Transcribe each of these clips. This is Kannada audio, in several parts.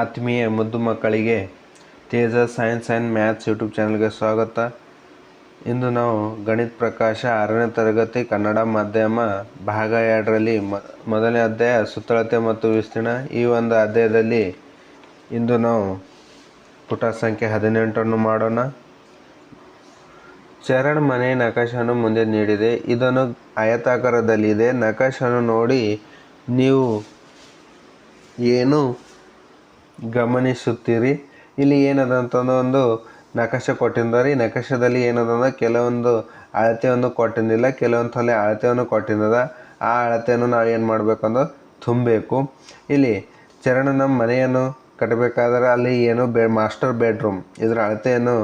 ಆತ್ಮೀಯ ಮುದ್ದು ಮಕ್ಕಳಿಗೆ Teja science and maths YouTube ಚಾನಲ್ಗೆ ಸ್ವಾಗತ. ಇಂದು ನಾವು ಗಣಿತ ಪ್ರಕಾಶ ಆರನೇ ತರಗತಿ ಕನ್ನಡ ಮಾಧ್ಯಮ ಭಾಗ ಎರಡರಲ್ಲಿ ಮೊದಲನೇ ಅಧ್ಯಾಯ ಸುತ್ತಳತೆ ಮತ್ತು ವಿಸ್ತೀರ್ಣ. ಈ ಒಂದು ಅಧ್ಯಾಯದಲ್ಲಿ ಇಂದು ನಾವು ಪುಟ ಸಂಖ್ಯೆ ಹದಿನೆಂಟನ್ನು ಮಾಡೋಣ. ಚರಣ್ ಮನೆ ನಕಾಶನ್ನು ಮುಂದೆ ನೀಡಿದೆ. ಇದನ್ನು ಆಯತಾಕಾರದಲ್ಲಿದೆ. ನಕಾಶನ್ನು ನೋಡಿ ನೀವು ಏನು ಗಮನಿಸುತ್ತೀರಿ. ಇಲ್ಲಿ ಏನದ ಅಂತಂದ್ರೆ ಒಂದು ನಕಾಶೆ ಕೊಟ್ಟಿದ್ದಾರೆ ಈ ನಕಾಶದಲ್ಲಿ ಏನದ ಅಂದ್ರೆ ಕೆಲವೊಂದು ಅಳತೆಯನ್ನು ಕೊಟ್ಟಿದ್ದಿಲ್ಲ ಕೆಲವೊಂದು ಸಲ ಅಳತೆಯನ್ನು ಕೊಟ್ಟಿದ್ದದ ಆ ಅಳತೆಯನ್ನು ನಾವು ಏನು ಮಾಡಬೇಕಂದ್ರೆ ತುಂಬಬೇಕು. ಇಲ್ಲಿ ಚರಣನ ಮನೆಯನ್ನು ಕಟ್ಟಬೇಕಾದ್ರೆ ಅಲ್ಲಿ ಏನು ಬೆ ಮಾಸ್ಟರ್ ಬೆಡ್ರೂಮ್ ಇದರ ಅಳತೆಯನ್ನು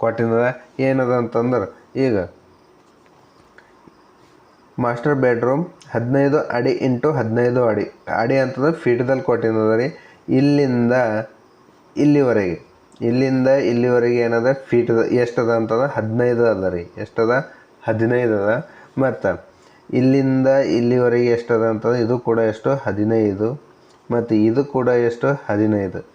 ಕೊಟ್ಟಿದ್ದದ ಏನದ ಅಂತಂದ್ರೆ ಈಗ ಮಾಸ್ಟರ್ ಬೆಡ್ರೂಮ್ ಹದಿನೈದು ಅಡಿ ಇಂಟು ಹದಿನೈದು ಅಡಿ. ಅಡಿ ಅಂತಂದ್ರೆ ಫೀಟ್ದಲ್ಲಿ ಕೊಟ್ಟಿದ್ದದ ರೀ. ಇಲ್ಲಿಂದ ಇಲ್ಲಿವರೆಗೆ. ಇಲ್ಲಿಂದ ಇಲ್ಲಿವರೆಗೆ ಏನದ? ಫೀಟ್ ಎಷ್ಟದ ಅಂತದ? ಹದಿನೈದು ಅದ ರೀ. ಎಷ್ಟದ? ಹದಿನೈದು ಅದ ಮತ್ತು ಇಲ್ಲಿಂದ ಇಲ್ಲಿವರೆಗೆ ಎಷ್ಟದ ಅಂತಂದ್ರೆ ಇದು ಕೂಡ ಎಷ್ಟು? ಹದಿನೈದು. ಮತ್ತು ಇದು ಕೂಡ ಎಷ್ಟು? ಹದಿನೈದು.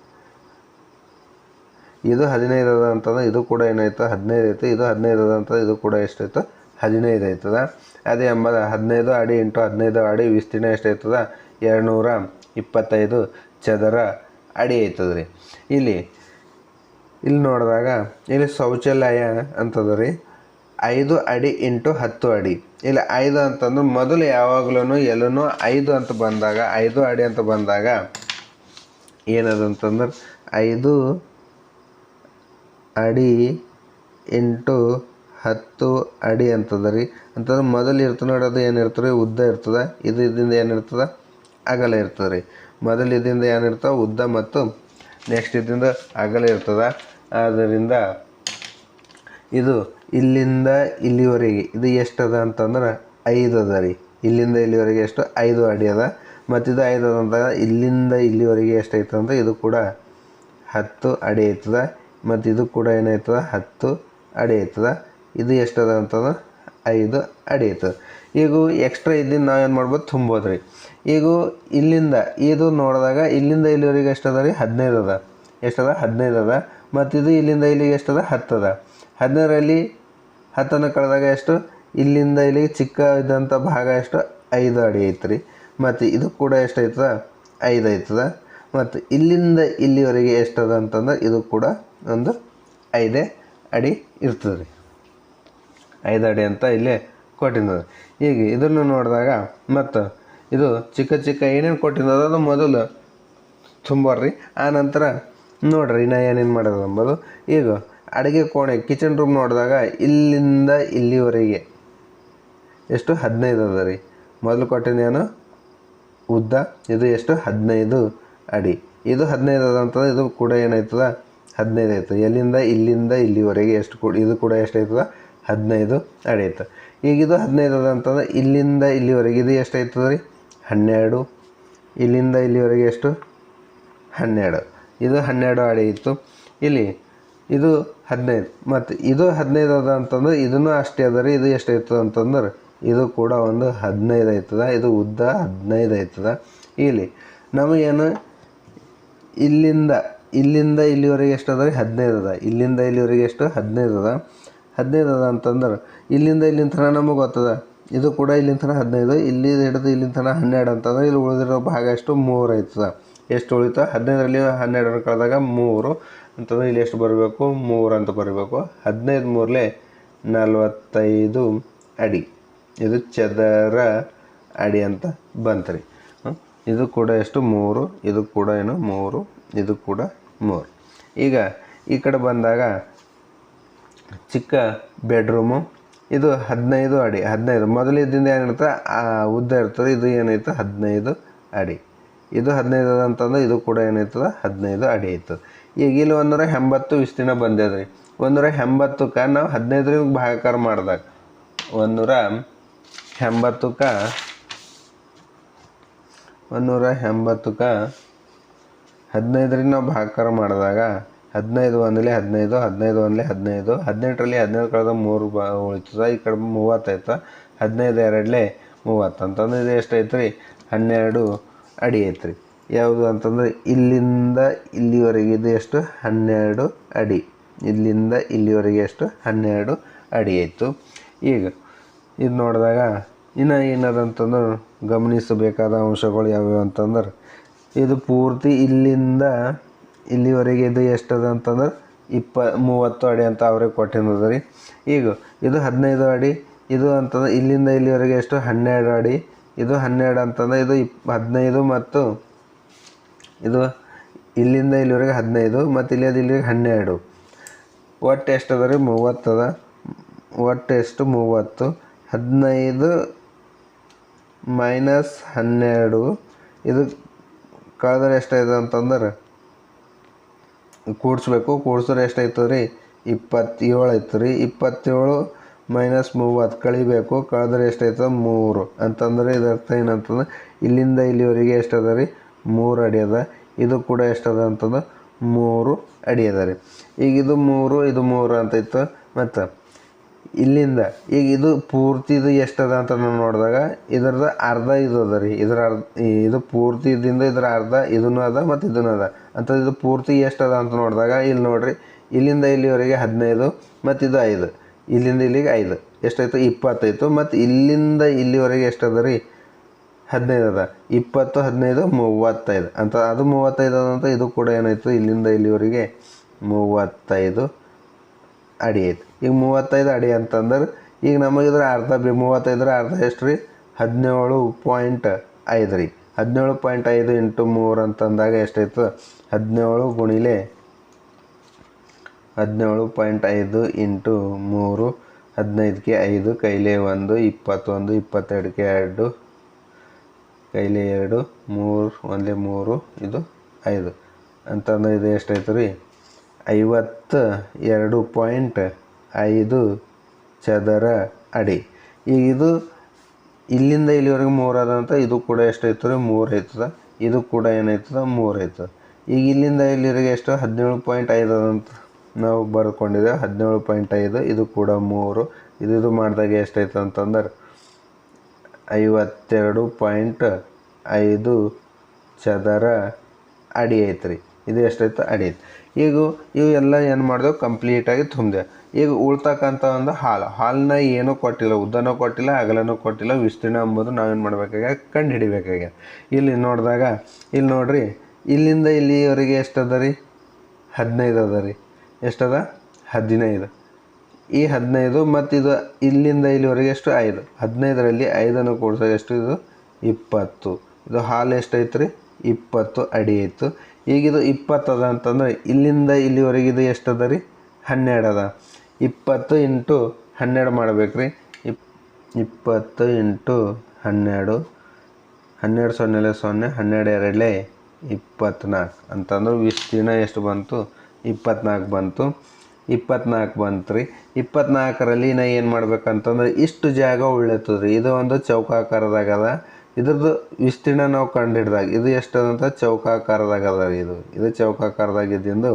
ಇದು ಹದಿನೈದು ಅದ ಅಂತಂದ್ರೆ ಇದು ಕೂಡ ಏನಾಯ್ತು? ಹದಿನೈದು ಆಯ್ತು. ಇದು ಹದಿನೈದು ಅದ ಅಂತಂದ್ರೆ ಇದು ಕೂಡ ಎಷ್ಟಾಯ್ತು? ಹದಿನೈದು ಆಯ್ತದ. ಅದೇ ಎಂಬದ ಹದಿನೈದು ಅಡಿ ಇಂಟು ಹದಿನೈದು ಅಡಿ ವಿಸ್ತೀರ್ಣ ಎಷ್ಟಾಯ್ತದ? ಎರಡು ನೂರ ಇಪ್ಪತ್ತೈದು. ಚದರ ಅಡಿ ಆಯ್ತದ ರೀ ಇಲ್ಲಿ ಇಲ್ಲಿ ನೋಡಿದಾಗ, ಇಲ್ಲಿ ಶೌಚಾಲಯ ಅಂತದ ರೀ ಐದು ಅಡಿ ಇಂಟು ಹತ್ತು ಅಡಿ. ಇಲ್ಲಿ ಐದು ಅಂತಂದ್ರೆ ಮೊದಲು ಯಾವಾಗಲೂ ಎಲ್ಲೂ ಐದು ಅಂತ ಬಂದಾಗ, ಐದು ಅಡಿ ಅಂತ ಬಂದಾಗ ಏನದು ಅಂತಂದ್ರೆ ಐದು ಅಡಿ ಇಂಟು ಹತ್ತು ಅಡಿ ಅಂತದ ರೀ ಅಂತಂದ್ರೆ ಮೊದಲು ಇರ್ತದೆ ನೋಡೋದು ಏನಿರ್ತದೆ ಉದ್ದ ಇರ್ತದೆ, ಇದು ಇದರಿಂದ ಏನಿರ್ತದೆ? ಅಗಲ ಇರ್ತದೆ ರೀ ಮೊದಲು ಇದರಿಂದ ಏನಿರ್ತಾವೆ? ಉದ್ದ ಮತ್ತು ನೆಕ್ಸ್ಟ್ ಇದರಿಂದ ಅಗಲ ಇರ್ತದೆ. ಆದ್ದರಿಂದ ಇದು ಇಲ್ಲಿಂದ ಇಲ್ಲಿವರೆಗೆ. ಇದು ಎಷ್ಟದ ಅಂತಂದ್ರೆ ಐದು ಅದ ರೀ. ಇಲ್ಲಿಂದ ಇಲ್ಲಿವರೆಗೆ ಎಷ್ಟು? ಐದು ಅಡಿ ಅದ. ಮತ್ತು ಇದು ಐದು ಅದ ಅಂತ ಇಲ್ಲಿಂದ ಇಲ್ಲಿವರೆಗೆ ಎಷ್ಟೈತೆ ಅಂದ್ರೆ ಇದು ಕೂಡ ಹತ್ತು ಅಡಿ ಐತದ. ಮತ್ತು ಇದು ಕೂಡ ಏನಾಯ್ತದ? ಹತ್ತು ಅಡಿ ಐತದ. ಇದು ಎಷ್ಟದ ಅಂತಂದ್ರೆ ಐದು ಅಡಿ ಐತದ. ಈಗ ಎಕ್ಸ್ಟ್ರಾ ಇದ್ದಿಂದ ಏನು ಮಾಡ್ಬೋದು? ತುಂಬೋದು ರೀ ಈಗ ಇಲ್ಲಿಂದ ಇದು ನೋಡಿದಾಗ ಇಲ್ಲಿಂದ ಇಲ್ಲಿವರೆಗೆ ಎಷ್ಟದ ರೀ? ಹದಿನೈದು ಅದ ಎಷ್ಟದ? ಹದಿನೈದು ಅದ ಮತ್ತು ಇದು ಇಲ್ಲಿಂದ ಇಲ್ಲಿಗೆ ಎಷ್ಟದ? ಹತ್ತದ. ಹದಿನೈದರಲ್ಲಿ ಹತ್ತನ್ನು ಕಳೆದಾಗ ಎಷ್ಟು? ಇಲ್ಲಿಂದ ಇಲ್ಲಿಗೆ ಚಿಕ್ಕ ಇದ್ದಂಥ ಭಾಗ ಎಷ್ಟು? ಐದು ಅಡಿ ಐತ್ರಿ. ಮತ್ತು ಇದು ಕೂಡ ಎಷ್ಟು ಐತದ? ಐದು ಐತದ. ಮತ್ತು ಇಲ್ಲಿಂದ ಇಲ್ಲಿವರೆಗೆ ಎಷ್ಟದ ಅಂತಂದ್ರೆ ಇದು ಕೂಡ ಒಂದು ಐದೇ ಅಡಿ ಇರ್ತದೆ ರೀ ಐದು ಅಡಿ ಅಂತ ಇಲ್ಲಿ ಕೊಟ್ಟಿದ್ದ ಈಗ ಇದನ್ನು ನೋಡಿದಾಗ ಮತ್ತು ಇದು ಚಿಕ್ಕ ಚಿಕ್ಕ ಏನೇನು ಕೊಟ್ಟಿದ್ದದ ಅದು ಮೊದಲು ತುಂಬೋರಿ ಆ ನಂತರ ನೋಡ್ರಿ ಇನ್ನು ಏನೇನು ಮಾಡೋದು ಅಂಬೋದು. ಈಗ ಅಡುಗೆ ಕೋಣೆ ಕಿಚನ್ ರೂಮ್ ನೋಡಿದಾಗ ಇಲ್ಲಿಂದ ಇಲ್ಲಿವರೆಗೆ ಎಷ್ಟು ಹದಿನೈದು ಅದ ರೀ. ಮೊದಲು ಕೊಟ್ಟಿದ್ದೇನು ಉದ್ದ. ಇದು ಎಷ್ಟು? ಹದಿನೈದು ಅಡಿ. ಇದು ಹದಿನೈದು ಅದ ಅಂತಂದ್ರೆ ಇದು ಕೂಡ ಏನಾಯ್ತದ? ಹದಿನೈದು ಆಯ್ತದೆ ಎಲ್ಲಿಂದ? ಇಲ್ಲಿಂದ ಇಲ್ಲಿವರೆಗೆ ಎಷ್ಟು ಕೂಡ ಇದು ಕೂಡ ಎಷ್ಟು ಆಯ್ತದ ಹದಿನೈದು ಅಡಿ ಆಯ್ತು. ಈಗ ಇದು ಹದಿನೈದು ಅದ ಅಂತಂದ್ರೆ ಇಲ್ಲಿಂದ ಇಲ್ಲಿವರೆಗೆ ಇದು ಎಷ್ಟು ಆಯ್ತದ ರೀ? ಹನ್ನೆರಡು. ಇಲ್ಲಿಂದ ಇಲ್ಲಿವರೆಗೆ ಎಷ್ಟು? ಹನ್ನೆರಡು. ಇದು ಹನ್ನೆರಡು ಅಡಿ ಇತ್ತು. ಇಲ್ಲಿ, ಇದು ಹದಿನೈದು. ಮತ್ತು ಇದು ಹದಿನೈದು ಅದ ಅಂತಂದ್ರೆ ಇದನ್ನು ಅಷ್ಟೇ ಅದ ರೀ, ಇದು ಎಷ್ಟು ಅಂತಂದ್ರೆ ಇದು ಕೂಡ ಒಂದು ಹದಿನೈದು ಆಯ್ತದ ಇದು ಉದ್ದ ಹದಿನೈದು ಆಯ್ತದ ಇಲ್ಲಿ, ನಮಗೇನು ಇಲ್ಲಿಂದ ಇಲ್ಲಿಂದ ಇಲ್ಲಿವರೆಗೆ ಎಷ್ಟು ಅದ ರೀ? ಹದಿನೈದು ಅದ. ಇಲ್ಲಿಂದ ಇಲ್ಲಿವರೆಗೆ ಎಷ್ಟು? ಹದಿನೈದು ಅದ. ಹದಿನೈದು ಅದ ಅಂತಂದ್ರೆ ಇಲ್ಲಿಂದ ಇಲ್ಲಿಂದ ನಮಗೆ ಗೊತ್ತದ? ಇದು ಕೂಡ ಇಲ್ಲಿಂದ ತನಕ ಹದಿನೈದು, ಇಲ್ಲಿ ಹಿಡಿದು ಇಲ್ಲಿಂದ ತನಕ ಹನ್ನೆರಡು ಅಂತಂದ್ರೆ ಇಲ್ಲಿ ಉಳಿದಿರೋ ಭಾಗ ಎಷ್ಟು? ಮೂರು ಆಯ್ತದ. ಎಷ್ಟು ಉಳಿತು ಹದಿನೈದರಲ್ಲಿ ಹನ್ನೆರಡರ ಕಳೆದಾಗ ಮೂರು ಅಂತಂದ್ರೆ ಇಲ್ಲಿ ಎಷ್ಟು ಬರಬೇಕು? ಮೂರು ಅಂತ ಬರಬೇಕು. ಹದಿನೈದು ಮೂರಲೆ ನಲ್ವತ್ತೈದು ಅಡಿ. ಇದು ಚದರ ಅಡಿ ಅಂತ ಬಂತ್ರಿ ಇದು ಕೂಡ ಎಷ್ಟು? ಮೂರು. ಇದು ಕೂಡ ಏನು? ಮೂರು. ಇದು ಕೂಡ ಮೂರು. ಈಗ ಈ ಕಡೆ ಬಂದಾಗ ಚಿಕ್ಕ ಬೆಡ್ರೂಮು ಇದು ಹದಿನೈದು ಅಡಿ, ಹದಿನೈದು. ಮೊದಲಿದ್ದಿಂದ ಆ ಉದ್ದ ಇರ್ತದೆ, ಇದು ಏನೈತೆ ಹದಿನೈದು ಅಡಿ. ಇದು ಹದಿನೈದು ಅದ ಅಂತಂದ್ರೆ ಇದು ಕೂಡ ಏನಾಯ್ತದ ಹದಿನೈದು ಅಡಿ ಆಯ್ತದೆ ಈಗ ಇಲ್ಲಿ ಒಂದೂರ ಎಂಬತ್ತು ವಿಸ್ತೀರ್ಣ ಬಂದಿದೆ. ರೀ ಒಂದೂರ ಎಂಬತ್ತಕ್ಕೆ ನಾವು ಹದಿನೈದರಿಂದ ಭಾಗಾಕಾರ ಮಾಡಿದಾಗ ಒಂದೂರ ಎಂಬತ್ತಕ್ಕೆ ಒಂದೂರ ಎಂಬತ್ತಕ್ಕೆ ಹದಿನೈದರಿಂದ ನಾವು ಭಾಗಾಕಾರ ಮಾಡಿದಾಗ ಹದಿನೈದು ಒಂದಲೇ ಹದಿನೈದು ಹದಿನೈದು ಒಂದಲೇ ಹದಿನೈದು, ಹದಿನೆಂಟರಲ್ಲಿ ಹದಿನೈದು ಕಳೆದ ಮೂರು ಬ ಉಳಿತದ, ಈ ಕಡೆ ಮೂವತ್ತೈತೆ ಹದಿನೈದು ಎರಡಲೇ ಮೂವತ್ತು. ಅಂತಂದ್ರೆ ಇದು ಎಷ್ಟು ಐತೆ ರೀ ಹನ್ನೆರಡು ಅಡಿ ಐತ್ರಿ ಯಾವುದು ಅಂತಂದ್ರೆ ಇಲ್ಲಿಂದ ಇಲ್ಲಿವರೆಗೆ ಇದು ಎಷ್ಟು? ಹನ್ನೆರಡು ಅಡಿ. ಇಲ್ಲಿಂದ ಇಲ್ಲಿವರೆಗೆ ಎಷ್ಟು? ಹನ್ನೆರಡು ಅಡಿ ಆಯಿತು. ಈಗ ಇದು ನೋಡಿದಾಗ ಇನ್ನು ಏನದಂತಂದ್ರೆ ಗಮನಿಸಬೇಕಾದ ಅಂಶಗಳು ಯಾವ್ಯಾವು ಅಂತಂದ್ರೆ, ಇದು ಪೂರ್ತಿ ಇಲ್ಲಿಂದ ಇಲ್ಲಿವರೆಗೆ ಇದು ಎಷ್ಟದ ಅಂತಂದ್ರೆ ಇಪ್ಪ, ಮೂವತ್ತು ಅಡಿ ಅಂತ ಅವ್ರಿಗೆ ಕೊಟ್ಟಿನದ ರೀ. ಈಗ, ಇದು ಹದಿನೈದು ಅಡಿ, ಇದು ಅಂತಂದ್ರೆ ಇಲ್ಲಿಂದ ಇಲ್ಲಿವರೆಗೆ ಎಷ್ಟು? ಹನ್ನೆರಡು ಅಡಿ. ಇದು ಹನ್ನೆರಡು ಅಂತಂದ್ರೆ ಇದು ಇಪ್, ಹದಿನೈದು ಮತ್ತು ಇದು ಇಲ್ಲಿಂದ ಇಲ್ಲಿವರೆಗೆ ಹದಿನೈದು ಮತ್ತು ಇಲ್ಲಿ ಅದು ಇಲ್ಲಿಗೆ ಹನ್ನೆರಡು. ಒಟ್ಟು ಎಷ್ಟು ಅದ ರೀ? ಮೂವತ್ತದ. ಒಟ್ಟು ಎಷ್ಟು? ಮೂವತ್ತು. ಹದಿನೈದು ಮೈನಸ್ ಹನ್ನೆರಡು. ಇದು ಕಳೆದ್ರೆ ಎಷ್ಟಾಯ್ತು ಅಂತಂದ್ರೆ ಕೂಡಿಸ್ಬೇಕು. ಕೂಡ್ಸಿದ್ರೆ ಎಷ್ಟಾಯ್ತದ ರೀ? ಇಪ್ಪತ್ತೇಳು ಆಯ್ತು ರೀ. ಇಪ್ಪತ್ತೇಳು ಮೈನಸ್ ಮೂವತ್ತು ಕಳಿಬೇಕು. ಕಳೆದ್ರೆ ಎಷ್ಟಾಯ್ತದ ಮೂರು. ಅಂತಂದರೆ ಇದರ್ಥ ಏನಂತಂದ್ರೆ, ಇಲ್ಲಿಂದ ಇಲ್ಲಿವರೆಗೆ ಎಷ್ಟದ ರೀ? ಮೂರು ಅಡಿ ಅದ. ಇದು ಕೂಡ ಎಷ್ಟದ ಅಂತಂದ್ರೆ, ಮೂರು ಅಡಿ ಅದ ರೀ. ಈಗ ಇದು ಮೂರು ಇದು ಮೂರು ಅಂತ ಇತ್ತು ಮತ್ತು ಇಲ್ಲಿಂದ, ಈಗ ಇದು ಪೂರ್ತಿ ಇದು ಎಷ್ಟದ ಅಂತ ನಾವು ನೋಡಿದಾಗ, ಇದ್ರದ್ದು ಅರ್ಧ ಇದು ಅದ ರೀ. ಇದ್ರ ಅರ್ಧ, ಇದು ಪೂರ್ತಿ ಇದ್ರ ಅರ್ಧ ಇದನ್ನು ಅದ ಮತ್ತು ಇದನ್ನು ಅದ. ಅಂತ ಇದು ಪೂರ್ತಿ ಎಷ್ಟದ ಅಂತ ನೋಡಿದಾಗ ಇಲ್ಲಿ ನೋಡ್ರಿ, ಇಲ್ಲಿಂದ ಇಲ್ಲಿವರೆಗೆ ಹದಿನೈದು, ಮತ್ತು ಇದು ಐದು. ಇಲ್ಲಿಂದ ಇಲ್ಲಿಗೆ ಐದು. ಎಷ್ಟಾಯಿತು? ಇಪ್ಪತ್ತೈತು. ಮತ್ತು ಇಲ್ಲಿಂದ ಇಲ್ಲಿವರೆಗೆ ಎಷ್ಟದ ರೀ ಹದಿನೈದು ಅದ. ಇಪ್ಪತ್ತು, ಹದಿನೈದು, ಮೂವತ್ತೈದು. ಅಂತ ಅದು ಮೂವತ್ತೈದು ಅದಂತ ಇದು ಕೂಡ ಏನಾಯಿತು? ಇಲ್ಲಿಂದ ಇಲ್ಲಿವರೆಗೆ ಮೂವತ್ತೈದು ಅಡಿ ಐತೆ. ಈಗ ಮೂವತ್ತೈದು ಅಡಿ ಅಂತಂದ್ರೆ, ಈಗ ನಮಗಿದ್ರೆ ಅರ್ಧ ಬಿ, ಮೂವತ್ತೈದರ ಅರ್ಧ ಎಷ್ಟು ರೀ ಹದಿನೇಳು ಪಾಯಿಂಟ್ ಐದು ರೀ. ಹದಿನೇಳು ಪಾಯಿಂಟ್ ಐದು ಇಂಟು ಮೂರು ಅಂತಂದಾಗ ಎಷ್ಟಾಯ್ತು? ಹದಿನೇಳು ಗುಣಿಲೆ ಹದಿನೇಳು ಪಾಯಿಂಟ್ ಐದು ಇಂಟು ಮೂರು ಹದಿನೈದಕ್ಕೆ ಐದು, ಕೈಲೆ ಒಂದು, ಇಪ್ಪತ್ತೊಂದು ಇಪ್ಪತ್ತೆರಡಕ್ಕೆ ಎರಡು, ಕೈಲೆ ಎರಡು, ಮೂರು, ಒಂದೇ ಮೂರು, ಇದು ಐದು. ಅಂತಂದ್ರೆ ಇದು ಎಷ್ಟಾಯ್ತು ರೀ? ಐವತ್ತು ಎರಡು ಪಾಯಿಂಟ್ ಐದು ಚದರ ಅಡಿ. ಈಗ ಇದು ಇಲ್ಲಿಂದ ಇಲ್ಲಿವರೆಗೆ ಮೂರು ಅದಂತ ಇದು ಕೂಡ ಎಷ್ಟಾಯ್ತು ರೀ? ಮೂರು ಆಯ್ತದ. ಇದು ಕೂಡ ಏನಾಯ್ತದ? ಮೂರು ಆಯ್ತದ. ಈಗ ಇಲ್ಲಿಂದ ಇಲ್ಲಿವರೆಗೆ ಎಷ್ಟು ಹದಿನೇಳು ಪಾಯಿಂಟ್ ಐದು ಅಂತ ನಾವು ಬರ್ಕೊಂಡಿದ್ದೇವೆ. ಹದಿನೇಳು ಪಾಯಿಂಟ್ ಐದು, ಇದು ಕೂಡ ಮೂರು. ಇದು ಇದು ಮಾಡಿದಾಗ ಎಷ್ಟಾಯ್ತು ಅಂತಂದ್ರೆ ಐವತ್ತೆರಡು ಪಾಯಿಂಟ್ ಐದು ಚದರ ಅಡಿ ಐತ್ರಿ ಇದು ಎಷ್ಟಾಯ್ತು? ಅಡಿ ಐತೆ. ಈಗ ಇವು ಎಲ್ಲ ಏನು ಮಾಡಿದೆವು? ಕಂಪ್ಲೀಟಾಗಿ ತುಂಬಿದೆ ಈಗ ಉಳ್ತಕ್ಕಂಥ ಒಂದು ಹಾಲು. ಹಾಲನ್ನ ಏನೂ ಕೊಟ್ಟಿಲ್ಲ, ಉದ್ದನೂ ಕೊಟ್ಟಿಲ್ಲ ಅಗಲನೂ ಕೊಟ್ಟಿಲ್ಲ, ವಿಸ್ತೀರ್ಣ ಅಂಬೋದು ನಾವೇನು ಮಾಡಬೇಕಾಗ್ಯ ಕಂಡು ಹಿಡಿಬೇಕಾಗ್ಯ ಇಲ್ಲಿ ನೋಡಿದಾಗ, ಇಲ್ಲಿ ನೋಡ್ರಿ ಇಲ್ಲಿಂದ ಇಲ್ಲಿವರೆಗೆ ಎಷ್ಟದ ರೀ? ಹದಿನೈದು ಅದ ರೀ. ಎಷ್ಟದ? ಹದಿನೈದು. ಈ ಹದಿನೈದು ಮತ್ತು ಇದು ಇಲ್ಲಿಂದ ಇಲ್ಲಿವರೆಗೆ ಎಷ್ಟು? ಐದು. ಹದಿನೈದರಲ್ಲಿ ಐದನ್ನು ಕೂಡಿಸೋ ಎಷ್ಟು ಇದು? ಇಪ್ಪತ್ತು. ಇದು ಹಾಲು ಎಷ್ಟೈತೆ ರೀ ಇಪ್ಪತ್ತು ಅಡಿ ಆಯಿತು ಈಗಿದು ಇಪ್ಪತ್ತದ ಅಂತಂದ್ರೆ ಇಲ್ಲಿಂದ ಇಲ್ಲಿವರೆಗೆ ಇದು ಎಷ್ಟು ಅದ ರೀ? ಹನ್ನೆರಡು ಅದ ಇಪ್ಪತ್ತು ಇಂಟು ಹನ್ನೆರಡು ಮಾಡ್ಬೇಕು ರೀ ಇಪ್ ಇಪ್ಪತ್ತು ಇಂಟು ಹನ್ನೆರಡು. ಹನ್ನೆರಡು ಸೊನ್ನೆಲೆ ಸೊನ್ನೆ, ಹನ್ನೆರಡು ಎರಡಲೇ ಇಪ್ಪತ್ನಾಲ್ಕು. ಅಂತಂದ್ರೆ ವಿಸ್ತೀರ್ಣ ಎಷ್ಟು ಬಂತು? ಇಪ್ಪತ್ನಾಲ್ಕು ಬಂತು. ಇಪ್ಪತ್ನಾಲ್ಕು ಬಂತು ರೀ ಇಪ್ಪತ್ನಾಲ್ಕರಲ್ಲಿ ನಾ ಏನು ಮಾಡ್ಬೇಕಂತಂದ್ರೆ ಇಷ್ಟು ಜಾಗ ಉಳಿತದ ರೀ ಇದು ಒಂದು ಚೌಕಾಕಾರದಾಗದ ಇದ್ರದ್ದು ವಿಸ್ತೀರ್ಣ ನಾವು ಕಂಡು ಹಿಡ್ದಾಗ ಇದು ಎಷ್ಟದಂತ ಚೌಕಾಕಾರದಾಗ ಅದ ರೀ ಇದು. ಇದು ಚೌಕಾಕಾರದಾಗ ಇದ್ದಿಂದು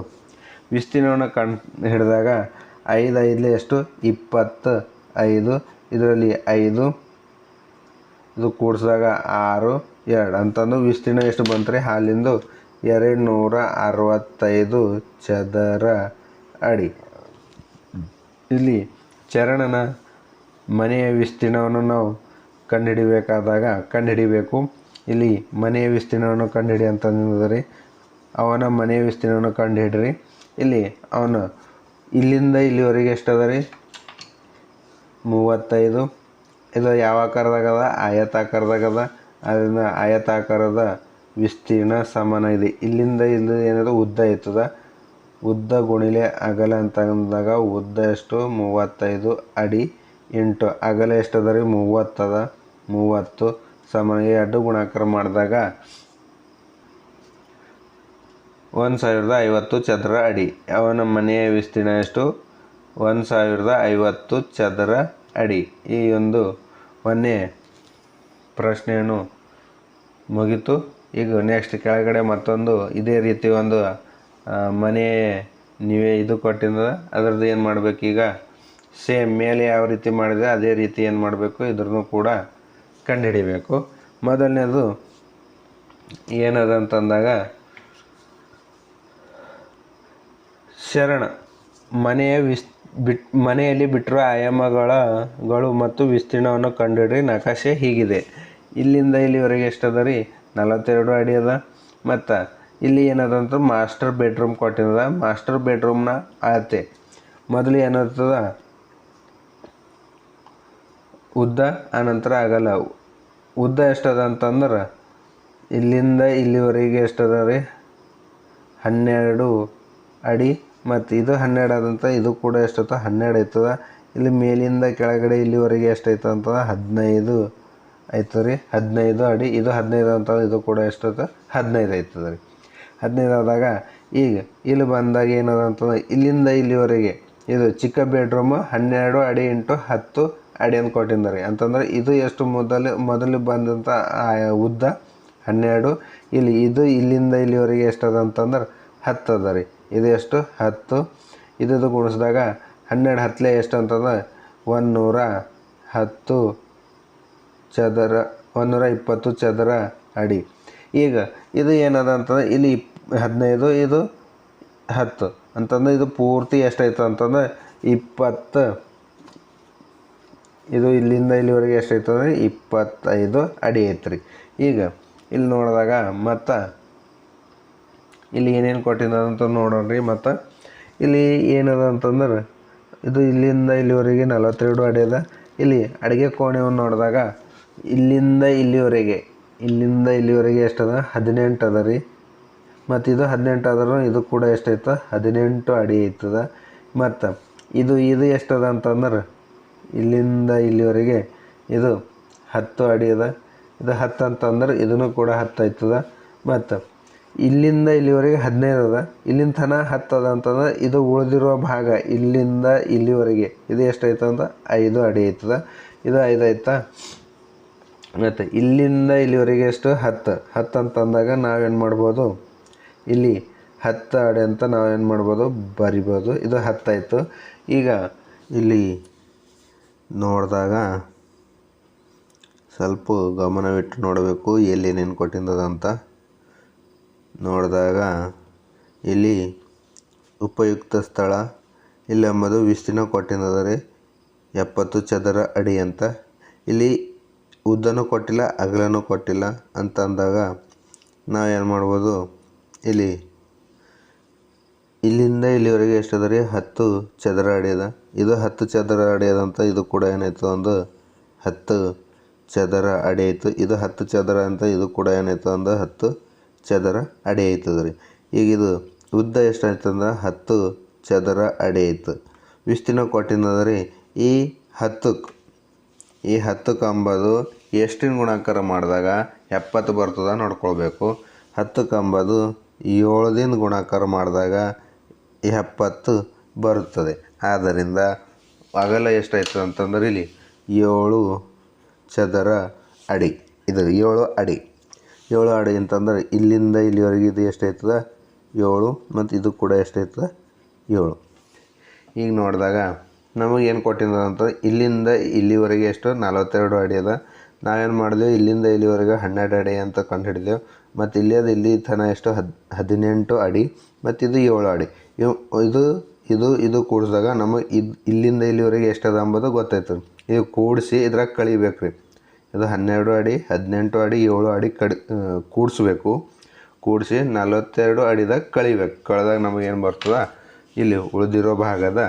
ವಿಸ್ತೀರ್ಣವನ್ನು ಕಂಡು ಹಿಡಿದಾಗ ಐದು ಐದಲೇ ಎಷ್ಟು? ಇಪ್ಪತ್ತು ಐದು. ಇದರಲ್ಲಿ ಐದು. ಇದು ಕೂಡಿಸಿದಾಗ ಆರು. ಎರಡು. ಅಂತಂದು ವಿಸ್ತೀರ್ಣ ಎಷ್ಟು ಬಂತು ರೀ ಹಾಲಿಂದು ಎರಡು ನೂರ ಅರವತ್ತೈದು ಚದರ ಅಡಿ. ಇಲ್ಲಿ ಚರಣನ ಮನೆಯ ವಿಸ್ತೀರ್ಣವನ್ನು ನಾವು ಕಂಡುಹಿಡಿಬೇಕಾದಾಗ ಕಂಡುಹಿಡಿಬೇಕು. ಇಲ್ಲಿ ಮನೆಯ ವಿಸ್ತೀರ್ಣವನ್ನು ಕಂಡುಹಿಡಿ ಅಂತಂದರೆ ಅವನ ಮನೆಯ ವಿಸ್ತೀರ್ಣವನ್ನು ಕಂಡುಹಿಡ್ರಿ. ಇಲ್ಲಿ ಅವನು ಇಲ್ಲಿಂದ ಇಲ್ಲಿವರೆಗೆ ಎಷ್ಟದ ರೀ ಮೂವತ್ತೈದು. ಇದು ಯಾವ ಆಕಾರದಾಗದ? ಆಯತಾಕಾರದಾಗದ? ಅದರಿಂದ ಆಯತಾಕಾರದ ವಿಸ್ತೀರ್ಣ ಸಮಾನ ಇದೆ. ಇಲ್ಲಿಂದ ಇಲ್ಲಿ ಏನದ ಉದ್ದ ಇರ್ತದ ಉದ್ದ ಗುಣಿಲೆ ಅಗಲ ಅಂತ ಅಂದಾಗ ಉದ್ದ ಎಷ್ಟು? ಮೂವತ್ತೈದು ಅಡಿ ಎಂಟು. ಅಗಲ ಎಷ್ಟದ ರೀ ಮೂವತ್ತದ ಮೂವತ್ತು ಸಮಾನ. ಎರಡು ಗುಣಾಕಾರ ಮಾಡಿದಾಗ ಒಂದು ಸಾವಿರದ ಐವತ್ತು ಚದರ ಅಡಿ. ಅವನ ಮನೆಯ ವಿಸ್ತೀರ್ಣ ಎಷ್ಟು? ಒಂದು ಸಾವಿರದ ಐವತ್ತು ಚದರ ಅಡಿ. ಈ ಒಂದು ಒಂದನೇ ಪ್ರಶ್ನೆಯನ್ನು ಮುಗೀತು. ಈಗ ನೆಕ್ಸ್ಟ್ ಕೆಳಗಡೆ ಮತ್ತೊಂದು ಇದೇ ರೀತಿ ಒಂದು ಮನೆ ನೀವೇ ಇದು ಕೊಟ್ಟಿಂದ ಅದರದ್ದು ಏನು ಮಾಡಬೇಕು ಈಗ? ಸೇಮ್ ಮೇಲೆ ಯಾವ ರೀತಿ ಮಾಡಿದೆ ಅದೇ ರೀತಿ ಏನು ಮಾಡಬೇಕು? ಇದ್ರೂ ಕೂಡ ಕಂಡುಹಿಡಿಬೇಕು. ಮೊದಲನೇದು ಏನದ ಅಂತಂದಾಗ ಶರಣ ಮನೆಯ ವಿಸ್ ಬಿಟ್, ಮನೆಯಲ್ಲಿ ಬಿಟ್ಟಿರುವ ಆಯಾಮಗಳ ಮತ್ತು ವಿಸ್ತೀರ್ಣವನ್ನು ಕಂಡುಹಿಡ್ರಿ ನಕಾಶೆ ಹೀಗಿದೆ. ಇಲ್ಲಿಂದ ಇಲ್ಲಿವರೆಗೆ ಎಷ್ಟದ ರೀ ನಲವತ್ತೆರಡು ಅಡಿ ಅದ. ಮತ್ತು ಇಲ್ಲಿ ಏನದ ಅಂತ ಮಾಸ್ಟರ್ ಬೆಡ್ರೂಮ್ ಕೊಟ್ಟಿದ್ದ ಮಾಸ್ಟರ್ ಬೆಡ್ರೂಮ್ನ ಅಳತೆ. ಮೊದಲು ಏನಾಗ್ತದ? ಉದ್ದ ಆನಂತರ ಆಗಲ್ಲ ಉದ್ದ ಎಷ್ಟದ ಅಂತಂದ್ರೆ ಇಲ್ಲಿಂದ ಇಲ್ಲಿವರೆಗೆ ಎಷ್ಟದ ರೀ ಹನ್ನೆರಡು ಅಡಿ. ಮತ್ತು ಇದು ಹನ್ನೆರಡು ಆದಂತ, ಇದು ಕೂಡ ಎಷ್ಟೈತ ಹನ್ನೆರಡು ಆಯ್ತದ. ಇಲ್ಲಿ ಮೇಲಿಂದ ಕೆಳಗಡೆ ಇಲ್ಲಿವರೆಗೆ ಎಷ್ಟಾಯ್ತು ಅಂತಂದ್ರೆ ಹದಿನೈದು ಆಯ್ತದ ರೀ. ಹದಿನೈದು ಅಡಿ, ಇದು ಹದಿನೈದು ಅಂತ ಇದು ಕೂಡ ಎಷ್ಟೈತ ಹದಿನೈದು ಆಯ್ತದ ರೀ. ಹದಿನೈದು ಆದಾಗ ಈಗ ಇಲ್ಲಿ ಬಂದಾಗ ಏನದ ಅಂತಂದ್ರೆ ಇಲ್ಲಿಂದ ಇಲ್ಲಿವರೆಗೆ ಇದು ಚಿಕ್ಕ ಬೆಡ್ರೂಮು ಹನ್ನೆರಡು ಅಡಿ ಇಂಟು ಹತ್ತು ಅಡಿ ಅಂತ ಕೊಟ್ಟಿದ್ದಾರೆ ಅಂತಂದ್ರೆ ಇದು ಎಷ್ಟು ಮೊದಲು ಮೊದಲು ಬಂದಂಥ ಉದ್ದ? ಹನ್ನೆರಡು. ಇಲ್ಲಿ ಇದು ಇಲ್ಲಿಂದ ಇಲ್ಲಿವರೆಗೆ ಎಷ್ಟದ ಅಂತಂದ್ರೆ ಹತ್ತದ ರೀ. ಇದು ಎಷ್ಟು? ಹತ್ತು. ಇದು ಗುಣಿಸಿದಾಗ ಹನ್ನೆರಡು ಹತ್ತಲೆ ಎಷ್ಟು ಅಂತಂದ್ರೆ ಒಂದುನೂರ ಹತ್ತು ಚದರ, ಒಂದೂರ ಇಪ್ಪತ್ತು ಚದರ ಅಡಿ. ಈಗ ಇದು ಏನದ ಅಂತಂದ್ರೆ ಇಲ್ಲಿ ಹದಿನೈದು, ಇದು ಹತ್ತು. ಅಂತಂದ್ರೆ ಇದು ಪೂರ್ತಿ ಎಷ್ಟಾಯ್ತು ಅಂತಂದ್ರೆ ಇಪ್ಪತ್ತು. ಇದು ಇಲ್ಲಿಂದ ಇಲ್ಲಿವರೆಗೆ ಎಷ್ಟಾಯ್ತು ಅಂದರೆ ಇಪ್ಪತ್ತೈದು ಅಡಿ ಐತ್ರಿ. ಈಗ ಇಲ್ಲಿ ನೋಡಿದಾಗ ಮತ್ತು ಇಲ್ಲಿ ಏನೇನು ಕೊಟ್ಟಿದ್ದಾರೆ ಅಂತ ನೋಡೋಣ್ರಿ ಮತ್ತು ಇಲ್ಲಿ ಏನದ ಅಂತಂದ್ರೆ ಇದು ಇಲ್ಲಿಂದ ಇಲ್ಲಿವರೆಗೆ ನಲವತ್ತೆರಡು ಅಡಿ ಅದ. ಇಲ್ಲಿ ಅಡುಗೆ ಕೋಣೆಯನ್ನು ನೋಡಿದಾಗ ಇಲ್ಲಿಂದ ಇಲ್ಲಿವರೆಗೆ ಇಲ್ಲಿಂದ ಇಲ್ಲಿವರೆಗೆ ಎಷ್ಟದ? ಹದಿನೆಂಟು ಅದ ರೀ. ಮತ್ತು ಇದು ಹದಿನೆಂಟು ಆದ್ರೂ ಇದು ಕೂಡ ಎಷ್ಟೈತೆ? ಹದಿನೆಂಟು ಅಡಿ ಐತದ. ಮತ್ತು ಇದು ಇದು ಎಷ್ಟದ ಅಂತಂದ್ರೆ ಇಲ್ಲಿಂದ ಇಲ್ಲಿವರೆಗೆ ಇದು ಹತ್ತು ಅಡಿ ಅದ. ಇದು ಹತ್ತು ಅಂತಂದ್ರೆ ಇದನ್ನು ಕೂಡ ಹತ್ತು ಆಯ್ತದ ಮತ್ತು ಇಲ್ಲಿಂದ ಇಲ್ಲಿವರೆಗೆ ಹದಿನೈದು ಅದ. ಇಲ್ಲಿನ ತನ ಹತ್ತು ಅದ ಅಂತಂದ್ರೆ ಇದು ಉಳಿದಿರುವ ಭಾಗ ಇಲ್ಲಿಂದ ಇಲ್ಲಿವರೆಗೆ. ಇದು ಎಷ್ಟೈತೆ ಅಂತ? ಐದು ಅಡಿ ಆಯ್ತದ ಇದು ಐದು ಆಯ್ತಾ? ಮತ್ತು ಇಲ್ಲಿಂದ ಇಲ್ಲಿವರೆಗೆ ಎಷ್ಟು? ಹತ್ತು. ಹತ್ತು ಅಂತಂದಾಗ ನಾವೇನು ಮಾಡ್ಬೋದು? ಇಲ್ಲಿ ಹತ್ತು ಅಡಿ ಅಂತ ನಾವೇನು ಮಾಡ್ಬೋದು? ಬರಿಬೋದು. ಇದು ಹತ್ತಾಯಿತು ಈಗ ಇಲ್ಲಿ ನೋಡಿದಾಗ ಸ್ವಲ್ಪ ಗಮನವಿಟ್ಟು ನೋಡಬೇಕು ಎಲ್ಲಿ ಏನೇನು ಕೊಟ್ಟಿದ್ದದ ಅಂತ. ನೋಡಿದಾಗ ಇಲ್ಲಿ ಉಪಯುಕ್ತ ಸ್ಥಳ ಇಲ್ಲಿ ಎಂಬುದು ವಿಸ್ತೀರ್ಣ ಕೊಟ್ಟಿದ್ದದ ರೀ ಎಪ್ಪತ್ತು ಚದರ ಅಡಿ ಅಂತ. ಇಲ್ಲಿ ಉದ್ದನೂ ಕೊಟ್ಟಿಲ್ಲ, ಅಗಲನೂ ಕೊಟ್ಟಿಲ್ಲ ಅಂತ ಅಂದಾಗ ಏನು ಮಾಡ್ಬೋದು ಇಲ್ಲಿ, ಇಲ್ಲಿಂದ ಇಲ್ಲಿವರೆಗೆ ಎಷ್ಟದ ರೀ? ಹತ್ತು ಚದರ ಅಡಿ ಅದ. ಇದು ಹತ್ತು ಚದರ ಅಡಿ ಅಂತ ಇದು ಕೂಡ ಏನಾಯ್ತು ಒಂದು ಹತ್ತು ಚದರ ಅಡಿ ಆಯಿತು. ಇದು ಹತ್ತು ಚದರ ಅಂತ ಇದು ಕೂಡ ಏನಾಯ್ತು ಒಂದು ಹತ್ತು ಚದರ ಅಡಿ ಆಯ್ತದ ರೀ. ಈಗ ಇದು ಉದ್ದ ಎಷ್ಟಾಯ್ತು ಅಂದ್ರೆ ಹತ್ತು ಚದರ ಅಡಿ ಐತ ವಿಸ್ತೀರ್ಣ ಕೊಟ್ಟಿದ್ದದ ರೀ. ಈ ಹತ್ತಕ್ಕೆ ಈ ಹತ್ತಕ್ಕೆ ಅಂಬದು ಎಷ್ಟಿನ ಗುಣಾಕಾರ ಮಾಡಿದಾಗ ಎಪ್ಪತ್ತು ಬರ್ತದ ನೋಡ್ಕೊಳ್ಬೇಕು. ಹತ್ತಕ್ಕೆ ಅಂಬದು ಏಳದಿಂದ ಗುಣಾಕಾರ ಮಾಡಿದಾಗ ಎಪ್ಪತ್ತು ಬರುತ್ತದೆ. ಆದ್ದರಿಂದ ಅಗಲ ಎಷ್ಟಾಯ್ತು ಅಂತಂದ್ರೆ ಇಲ್ಲಿ ಏಳು ಚದರ ಅಡಿ. ಇದು ಏಳು ಅಡಿ. ಏಳು ಅಡಿ ಅಂತಂದ್ರೆ ಇಲ್ಲಿಂದ ಇಲ್ಲಿವರೆಗೆ ಇದು ಎಷ್ಟಾಯ್ತದ ಏಳು ಮತ್ತು ಇದು ಕೂಡ ಎಷ್ಟಾಯ್ತದ ಏಳು. ಈಗ ನೋಡಿದಾಗ ನಮಗೆ ಏನು ಕೊಟ್ಟಿದ್ದ ಅಂತ ಇಲ್ಲಿಂದ ಇಲ್ಲಿವರೆಗೆ ಎಷ್ಟು? ನಲವತ್ತೆರಡು ಅಡಿ ಅದ. ನಾವೇನು ಮಾಡಿದೆವು? ಇಲ್ಲಿಂದ ಇಲ್ಲಿವರೆಗೆ ಹನ್ನೆರಡು ಅಡಿ ಅಂತ ಕಂಡು ಹಿಡಿದೆವು ಮತ್ತು ಇಲ್ಲಿ ಅದು, ಇಲ್ಲಿ ತನ ಎಷ್ಟು? ಹದ್, ಹದಿನೆಂಟು ಅಡಿ ಮತ್ತು ಇದು ಏಳು ಅಡಿ ಇವು, ಇದು ಇದು ಇದು ಕೂಡಿಸಿದಾಗ ನಮಗೆ ಇದು, ಇಲ್ಲಿಂದ ಇಲ್ಲಿವರೆಗೆ ಎಷ್ಟದ ಅಂಬೋದು ಗೊತ್ತಾಯ್ತು ಇದು ಕೂಡಿಸಿ ಇದ್ರಾಗ ಕಳಿಬೇಕು ರೀ ಇದು ಹನ್ನೆರಡು ಅಡಿ, ಹದಿನೆಂಟು ಅಡಿ, ಏಳು ಅಡಿ ಕಡಿ ಕೂಡಿಸ್ಬೇಕು. ಕೂಡಿಸಿ ನಲವತ್ತೆರಡು ಅಡಿದಾಗ ಕಳಿಬೇಕು. ಕಳೆದಾಗ ನಮಗೇನು ಬರ್ತದೆ? ಇಲ್ಲಿ ಉಳಿದಿರೋ ಭಾಗದ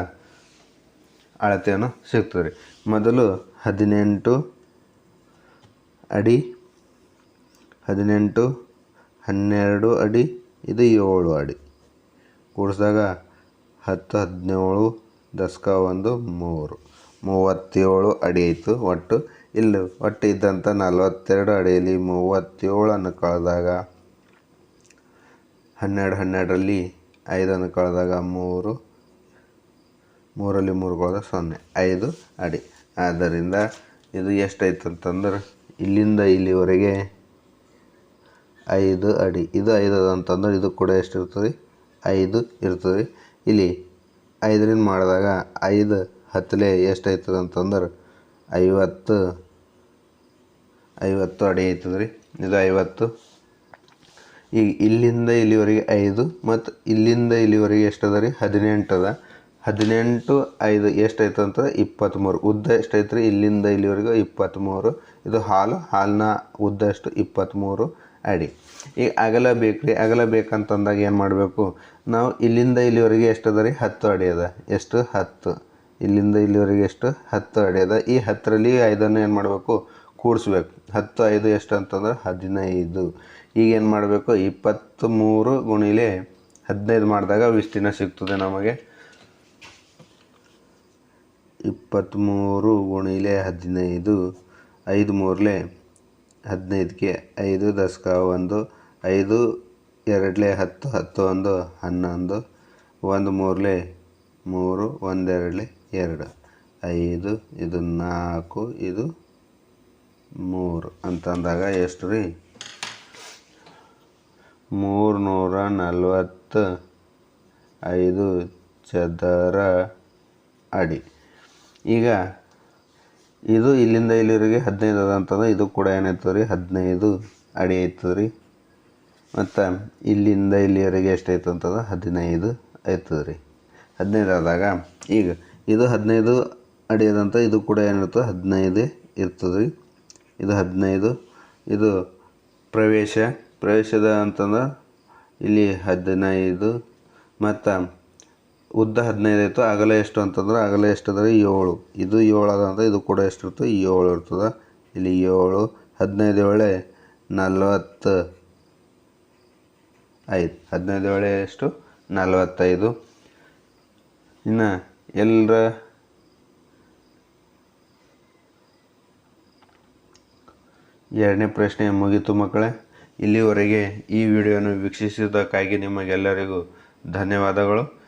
ಅಳತೆಯನ್ನು ಸಿಗ್ತದೆ ರೀ. ಮೊದಲು ಹದಿನೆಂಟು ಅಡಿ, ಹದಿನೆಂಟು, ಹನ್ನೆರಡು ಅಡಿ, ಇದು ಏಳು ಅಡಿ. ಕೂಡಿಸಿದಾಗ ಹತ್ತು, ಹದಿನೇಳು ದಶಕ ಒಂದು, ಮೂರು. ಮೂವತ್ತೇಳು ಅಡಿ ಆಯಿತು ಒಟ್ಟು ಇಲ್ಲಿ ಒಟ್ಟು ಇದ್ದಂಥ ನಲ್ವತ್ತೆರಡು ಅಡಿಯಲ್ಲಿ ಮೂವತ್ತೇಳನ್ನು ಕಳೆದಾಗ, ಹನ್ನೆರಡು ಹನ್ನೆರಡರಲ್ಲಿ ಐದನ್ನು ಕಳೆದಾಗ ಮೂರು, ಮೂರಲ್ಲಿ ಮೂರು ಕಳೆದ ಸೊನ್ನೆ, ಐದು ಅಡಿ. ಆದ್ದರಿಂದ ಇದು ಎಷ್ಟಾಯ್ತು ಅಂತಂದ್ರೆ, ಇಲ್ಲಿಂದ ಇಲ್ಲಿವರೆಗೆ ಐದು ಅಡಿ. ಇದು ಐದು ಅಂತಂದ್ರೆ ಇದು ಕೂಡ ಎಷ್ಟಿರ್ತದೆ? ಐದು ಇರ್ತದೆ. ಇಲ್ಲಿ ಐದರಿಂದ ಮಾಡಿದಾಗ ಐದು ಹತ್ತಲೆ ಎಷ್ಟಾಯ್ತದೆ ಅಂತಂದ್ರೆ, ಐವತ್ತು ಐವತ್ತು ಅಡಿ ಆಯ್ತದೆ ರೀ. ಇದು ಐವತ್ತು. ಈಗ ಇಲ್ಲಿಂದ ಇಲ್ಲಿವರೆಗೆ ಐದು ಮತ್ತು ಇಲ್ಲಿಂದ ಇಲ್ಲಿವರೆಗೆ ಎಷ್ಟು ಅದ ರೀ? ಹದಿನೆಂಟು ಅದ ಹದಿನೆಂಟು, ಐದು ಎಷ್ಟಾಯ್ತು ಅಂತ ಇಪ್ಪತ್ತ್ಮೂರು ಉದ್ದ ಎಷ್ಟೈತೆ ರೀ? ಇಲ್ಲಿಂದ ಇಲ್ಲಿವರೆಗೂ ಇಪ್ಪತ್ತ್ಮೂರು ಇದು ಹಾಲು, ಹಾಲಿನ ಉದ್ದ ಎಷ್ಟು ಇಪ್ಪತ್ತ್ಮೂರು ಅಡಿ. ಈಗ ಅಗಲ ಬೇಕು ರೀ. ಅಗಲ ಬೇಕಂತಂದಾಗ ಏನು ಮಾಡಬೇಕು? ನಾವು ಇಲ್ಲಿಂದ ಇಲ್ಲಿವರೆಗೆ ಎಷ್ಟು ಅದ ರೀ? ಹತ್ತು ಅಡಿ ಅದ. ಎಷ್ಟು? ಹತ್ತು. ಇಲ್ಲಿಂದ ಇಲ್ಲಿವರೆಗೆ ಎಷ್ಟು? ಹತ್ತು ಅಡಿ ಅದ. ಈ ಹತ್ತರಲ್ಲಿ ಐದನ್ನು ಏನು ಮಾಡಬೇಕು? ಕೂಡಿಸ್ಬೇಕು ಹತ್ತು, ಐದು ಎಷ್ಟು ಅಂತಂದ್ರೆ ಹದಿನೈದು. ಈಗ ಏನು ಮಾಡಬೇಕು? ಇಪ್ಪತ್ತ್ಮೂರು ಗುಣಿಲೆ ಹದಿನೈದು ಮಾಡಿದಾಗ ವಿಸ್ತೀರ್ಣ ಸಿಗ್ತದೆ ನಮಗೆ. ಇಪ್ಪತ್ತ್ಮೂರು ಗುಣಿಲೆ ಹದಿನೈದು, ಐದು ಮೂರಲೆ ಹದಿನೈದಕ್ಕೆ ಐದು ದಶಕ ಒಂದು, ಐದು ಎರಡಲೆ ಹತ್ತು ಹತ್ತು ಒಂದು ಹನ್ನೊಂದು, ಒಂದು ಮೂರಲೆ ಮೂರು, ಒಂದೆರಡಲೆ ಎರಡು. ಐದು, ಇದು ನಾಲ್ಕು, ಇದು ಮೂರು ಅಂತಂದಾಗ ಎಷ್ಟು ರೀ? ಮೂರು ನೂರ ನಲ್ವತ್ತು ಐದು ಚದರ ಅಡಿ. ಈಗ ಇದು ಇಲ್ಲಿಂದ ಇಲ್ಲಿವರೆಗೆ ಹದಿನೈದು ಅದ ಅಂತಂದ್ರೆ ಇದು ಕೂಡ ಏನಾಯ್ತದ ರೀ? ಹದಿನೈದು ಅಡಿ ಆಯ್ತದೆ ರೀ. ಮತ್ತು ಇಲ್ಲಿಂದ ಇಲ್ಲಿವರೆಗೆ ಎಷ್ಟಾಯ್ತು ಅಂತಂದ್ರೆ ಹದಿನೈದು ಆಯ್ತದೆ ರೀ. ಹದಿನೈದು ಆದಾಗ ಈಗ ಇದು ಹದಿನೈದು ಅಡಿ ಅದಂತ ಇದು ಕೂಡ ಏನಿರ್ತದೆ ಹದಿನೈದು ಇರ್ತದೆ ರೀ. ಇದು ಹದಿನೈದು, ಇದು ಪ್ರವೇಶ. ಪ್ರವೇಶದ ಅಂತಂದ್ರೆ ಇಲ್ಲಿ ಹದಿನೈದು, ಮತ್ತು ಉದ್ದ ಹದಿನೈದು ಆಯಿತು ಅಗಲ ಎಷ್ಟು ಅಂತಂದ್ರೆ ಅಗಲ ಎಷ್ಟು ಅದ ರೀ ಏಳು. ಇದು ಏಳು ಅದ ಅಂದರೆ ಇದು ಕೂಡ ಎಷ್ಟು ಇರ್ತದೆ ಏಳು ಇರ್ತದೆ. ಇಲ್ಲಿ ಏಳು, ಹದಿನೈದು ಏಳೆ ನಲ್ವತ್ತು ಐದು. ಹದಿನೈದು ಏಳೆ ಎಷ್ಟು? ನಲ್ವತ್ತೈದು. ಇನ್ನು ಎಲ್ಲರ ಎರಡನೇ ಪ್ರಶ್ನೆ ಮುಗೀತು ಮಕ್ಕಳೇ. ಇಲ್ಲಿವರೆಗೆ ಈ ವಿಡಿಯೋನ ವೀಕ್ಷಿಸಿದ್ದಕ್ಕಾಗಿ ನಿಮಗೆಲ್ಲರಿಗೂ ಧನ್ಯವಾದಗಳು.